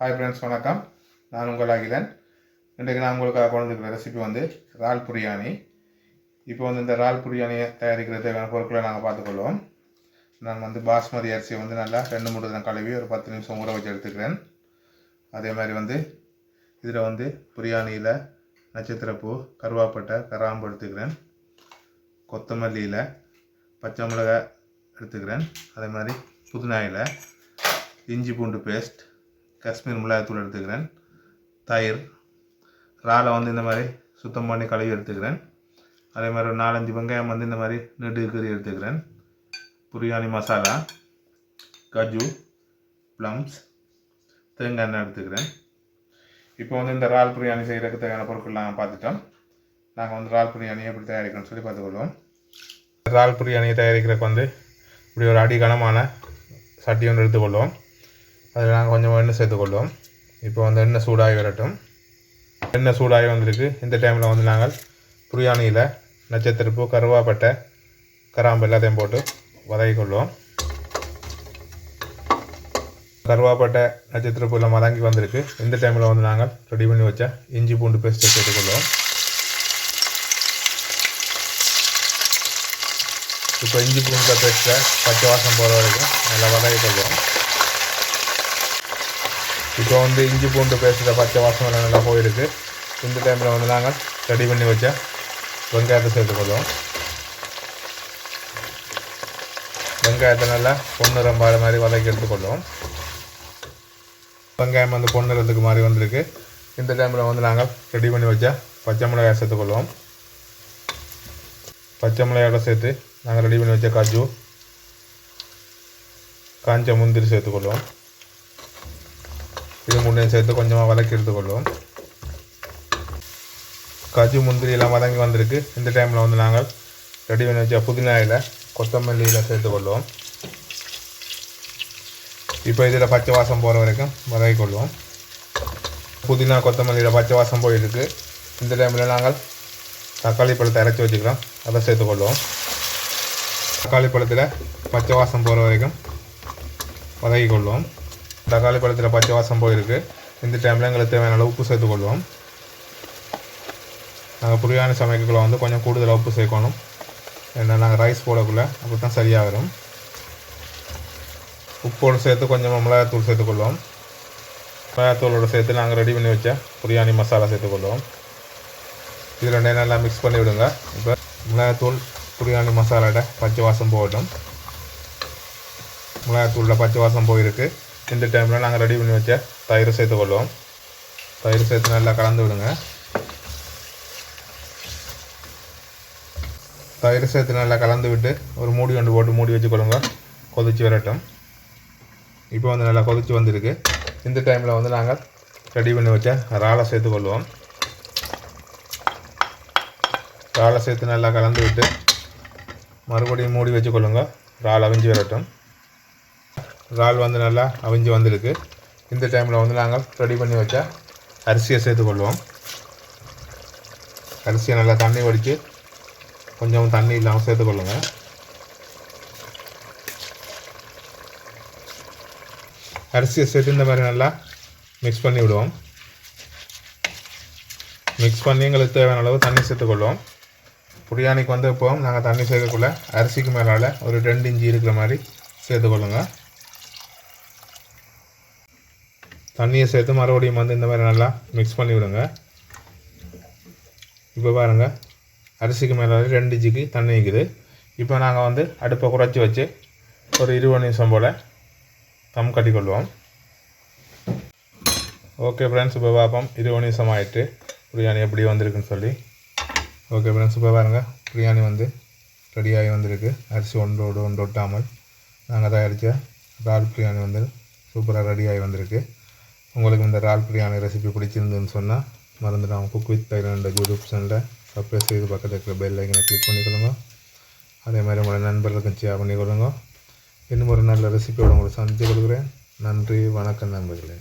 Hi friends வணக்கம். நான் உங்கள் அகிலன் இன்றைக்கு நான் உங்களுக்காக கொண்டு ரெசிபி வந்து ரால் பிரியாணி. இப்போ வந்து இந்த ரால் பிரியாணியை தயாரிக்கிற தேவையான பொருட்களை நாங்கள் பார்த்துக்கொள்வோம். நான் வந்து பாஸ்மதி அரிசியை வந்து நல்லா ரெண்டு மூணு தினம் கழுவி ஒரு பத்து நிமிஷம் ஊற வச்சு எடுத்துக்கிறேன். அதே மாதிரி வந்து இதில் வந்து பிரியாணியில் நட்சத்திரப்பூ கருவாப்பட்டை கராம்பு எடுத்துக்கிறேன். கொத்தமல்லியில் பச்சை மிளகாய் எடுத்துக்கிறேன். அதே மாதிரி புதினாயில் இஞ்சி பூண்டு பேஸ்ட் காஷ்மீர் மிளகாத்தூள் எடுத்துக்கிறேன். தயிர். இறாலை வந்து இந்த மாதிரி சுத்தம் பண்ணி கழுவி எடுத்துக்கிறேன். அதே மாதிரி ஒரு நாலஞ்சு வெங்காயம் வந்து இந்த மாதிரி நெடு கறி எடுத்துக்கிறேன். பிரியாணி மசாலா கஜு ப்ளம்ஸ் தேங்காய் எண்ணெய் எடுத்துக்கிறேன். இப்போ வந்து இந்த இறால் பிரியாணி செய்கிறதுக்கு தேவையான பொருட்கள் நாங்கள் பார்த்துட்டோம். நாங்கள் வந்து இறால் பிரியாணி எப்படி தயாரிக்கணும்னு சொல்லி பார்த்துக்கொள்வோம். இறால் பிரியாணியை தயாரிக்கிறதுக்கு வந்து இப்படி ஒரு அடி கனமான சட்டி ஒன்று எடுத்துக்கொள்வோம். அதில் நாங்கள் கொஞ்சம் எண்ணெய் சேர்த்துக்கொள்வோம். இப்போ வந்து எண்ணெய் சூடாகி வரட்டும். எண்ணெய் சூடாகி வந்திருக்கு. இந்த டைமில் வந்து நாங்கள் பிரியாணியில் நட்சத்திரப்பூ கருவாப்பட்டை கராம்பு எல்லாத்தையும் போட்டு வதக்கிக்கொள்வோம். கருவாப்பட்டை நட்சத்திரப்பு எல்லாம் வதங்கி வந்திருக்கு. இந்த டைமில் வந்து நாங்கள் ரெடி பண்ணி வச்ச இஞ்சி பூண்டு பேஸ்ட்டை சேர்த்துக்கொள்வோம். இப்போ இஞ்சி பூண்டு பேஸ்ட்டை பச்சை வாசம் போகிற வரைக்கும் நல்லா வதக்கிக்கொள்வோம். இப்போ வந்து இஞ்சி பூண்டு பேஸ்ட்டில் பச்சை வாசம் நல்லா போயிருக்கு. இந்த டைமில் வந்து நாங்கள் ரெடி பண்ணி வச்ச வெங்காயத்தை சேர்த்துக்கொள்வோம் வெங்காயத்தை நல்லா பொன்னிறம்பாத மாதிரி வதக்கி எடுத்துக்கொள்வோம் வெங்காயம் வந்து பொன்னிறத்துக்கு மாதிரி வந்திருக்கு. இந்த டைமில் வந்து நாங்கள் ரெடி பண்ணி வச்ச பச்சை மிளகாய் சேர்த்துக்கொள்வோம் பச்சை மிளகாயோட சேர்த்து நாங்கள் ரெடி பண்ணி வச்ச காஜு காஞ்ச முந்திரி சேர்த்துக்கொள்வோம் இது மூணையும் சேர்த்து கொஞ்சமாக வதக்கி எடுத்துக்கொள்வோம். காஜு முந்திரி எல்லாம் வதங்கி வந்திருக்கு. இந்த டைமில் வந்து நாங்கள் ரெடி பண்ணி வச்ச புதினாயில் கொத்தமல்லியில் சேர்த்துக்கொள்வோம். இப்போ இதில் பச்சை வாசம் போகிற வரைக்கும் வதக்கிக்கொள்வோம். புதினா கொத்தமல்லியில் பச்சை வாசம் போயிருக்கு. இந்த டைமில் நாங்கள் தக்காளி பழத்தை அரைச்சி வச்சுக்கிறோம். அதை சேர்த்துக்கொள்வோம். தக்காளி பழத்தில் பச்சை வாசம் போகிற வரைக்கும் வதக்கி கொள்வோம் தக்காளி பழத்தில் பச்சை வாசம் போயிருக்கு. இந்த டைமில் எங்களுக்கு தேவையான அளவு உப்பு சேர்த்துக்கொள்வோம். நாங்கள் புரியான சமைக்கக்குள்ள வந்து கொஞ்சம் கூடுதலாக உப்பு சேர்க்கணும். ஏன்னா நாங்கள் ரைஸ் போடக்குள்ள அப்படி தான் சரியாக வரும் உப்போடு சேர்த்து கொஞ்சம் மிளகாத்தூள் சேர்த்துக்கொள்வோம். மிளகாத்தூளோடு சேர்த்து நாங்கள் ரெடி பண்ணி வச்ச பிரியாணி மசாலா சேர்த்துக்கொள்வோம். இது ரெண்டையும் நல்லா மிக்ஸ் பண்ணி விடுங்க. இப்போ மிளகாத்தூள் பிரியாணி மசாலாட பச்சை வாசம் போகட்டும். மிளகாத்தூளில் பச்சை வாசம் போயிருக்கு. இந்த டைமில் நாங்கள் ரெடி பண்ணி வச்ச தயிர் சேர்த்து கொள்வோம். தயிர் சேர்த்து நல்லா கலந்து விடுங்க. தயிர் சேர்த்து நல்லா கலந்து விட்டு ஒரு மூடி கொண்டு போட்டு மூடி வச்சு கொள்ளுங்க. கொதிச்சு வரட்டும். இப்போ வந்து நல்லா கொதிச்சு வந்திருக்கு. இந்த டைமில் வந்து நாங்கள் ரெடி பண்ணி வச்ச இறாலை சேர்த்துக்கொள்வோம் இறாலை சேர்த்து நல்லா கலந்து விட்டு மறுபடியும் மூடி வச்சு கொள்ளுங்க. இறால் அவிஞ்சு வரட்டும். இறால் வந்து நல்லா அவிஞ்சு வந்திருக்கு. இந்த டைமில் வந்து நாங்கள் ரெடி பண்ணி வச்சா அரிசியை சேர்த்துக்கொள்வோம் அரிசியை நல்லா தண்ணி வடித்து கொஞ்சம் தண்ணி இல்லாமல் சேர்த்துக்கொள்ளுங்க அரிசியை சேர்த்து இந்த மாதிரி நல்லா மிக்ஸ் பண்ணி விடுவோம். மிக்ஸ் பண்ணி எங்களுக்கு தேவையான அளவு தண்ணி சேர்த்துக்கொள்வோம் பிரியாணிக்கு வந்து இப்போ நாங்கள் தண்ணி சேர்க்கக்குள்ள அரிசிக்கு மேலால் ஒரு ரெண்டு இஞ்சி இருக்கிற மாதிரி சேர்த்துக்கொள்ளுங்கள் தண்ணியை சேர்த்து மறுபடியும் வந்து இந்த மாதிரி நல்லா மிக்ஸ் பண்ணி விடுங்க. இப்போ பாருங்கள் அரிசிக்கு மேலே ரெண்டு இஞ்சிக்கு தண்ணி நிற்குது இப்போ நாங்கள் வந்து அடுப்பை குறைச்சி வச்சு ஒரு இருபது நிமிஷம் போல் தம் கட்டிக்கொள்வோம் ஓகே ஃப்ரெண்ட்ஸ் இப்போ பார்ப்போம். இருபது நிமிஷம் ஆகிட்டு பிரியாணி எப்படி வந்திருக்குன்னு சொல்லி. ஓகே ஃப்ரெண்ட்ஸ் இப்போ பாருங்கள் பிரியாணி வந்து ரெடியாகி வந்திருக்கு. அரிசி ஒன்றோடு ஒன்று ஒட்டாமல் நாங்கள் தயாரித்த இறால் பிரியாணி வந்து சூப்பராக ரெடியாகி வந்திருக்கு. உங்களுக்கு இந்த ரால் பிரியாணி ரெசிபி பிடிச்சிருந்துன்னு சொன்னால் மறந்துடாமல் குக் வித் தைலண்ட் யூடியூப் சேனலில் சப்ஸ்கிரைப் செய்து பக்கத்தில் இருக்கிற பெல் ஐக்கனை கிளிக் பண்ணிக்கொள்ளுங்க அதே மாதிரி உங்களோட நண்பர்களுக்கும் ஷேர் பண்ணிக்கொள்ளுங்க. இன்னும் ஒரு நல்ல ரெசிபியோடு உங்களை சந்தித்து கொடுக்குறேன் நன்றி வணக்கம் நண்பர்களே.